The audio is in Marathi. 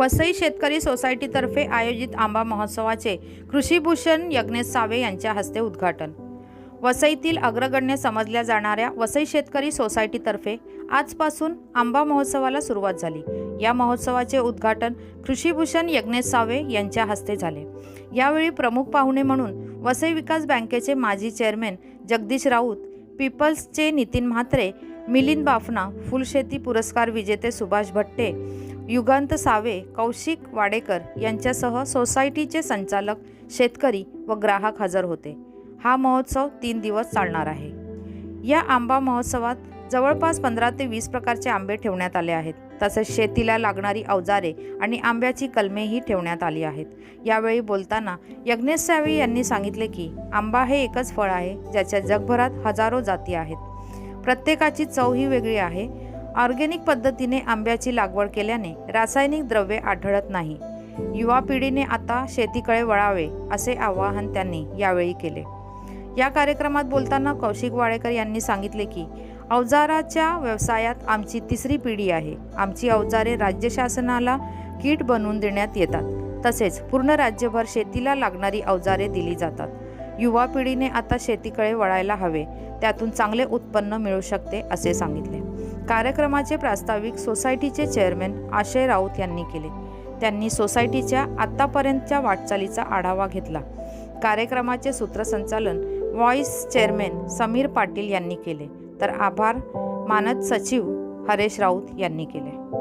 वसई शेतकरी सोसायटीतर्फे आयोजित आंबा महोत्सवाचे कृषीभूषण यज्ञेश सावे यांच्या हस्ते उद्घाटन. वसईतील अग्रगण्य समजल्या जाणाऱ्या वसई शेतकरी सोसायटीतर्फे आजपासून आंबा महोत्सवाला सुरुवात झाली. या महोत्सवाचे उद्घाटन कृषीभूषण यज्ञेश सावे यांच्या हस्ते झाले. यावेळी प्रमुख पाहुणे म्हणून वसई विकास बँकेचे माजी चेअरमॅन जगदीश राऊत पीपल्सचे नितीन म्हात्रे मिलिंद बाफना फुलशेती पुरस्कार विजेते सुभाष भट्टे युगांत सावे कौशिक वाडेकर यांच्यासह सोसायटीचे संचालक शेतकरी व ग्राहक हजर होते. हा महोत्सव तीन दिवस चालणार आहे. या आंबा महोत्सवात जवळपास पंधरा ते वीस प्रकारचे आंबे ठेवण्यात आले आहेत. तसेच शेतीला लागणारी अवजारे आणि आंब्याची कलमेही ठेवण्यात आली आहेत. यावेळी बोलताना यज्ञेश सावे यांनी सांगितले की आंबा हे एकच फळ आहे ज्याच्या जगभरात हजारो जाती आहेत. प्रत्येकाची चव ही वेगळी आहे. ऑर्गेनिक पद्धतीने आंब्याची लागवड केल्याने रासायनिक द्रव्ये आढळत नाही. युवा पिढीने आता शेतीकडे वळावे असे आवाहन त्यांनी यावेळी केले. या कार्यक्रमात बोलताना कौशिक वाडेकर यांनी सांगितले की अवजाराच्या व्यवसायात आमची तिसरी पिढी आहे. आमची अवजारे राज्य शासनाला किट बनवून देण्यात येतात. तसेच पूर्ण राज्यभर शेतीला लागणारी अवजारे दिली जातात. युवा पिढीने आता शेतीकडे वळायला हवे. त्यातून चांगले उत्पन्न मिळू शकते असे सांगितले. कार्यक्रमाचे प्रास्ताविक सोसायटीचे चेअरमॅन आशय राऊत यांनी केले. त्यांनी सोसायटीच्या आत्तापर्यंतच्या वाटचालीचा आढावा घेतला. कार्यक्रमाचे सूत्रसंचालन व्हॉइस चेअरमॅन समीर पाटील यांनी केले. तर आभार मानद सचिव हरेश राऊत यांनी केले.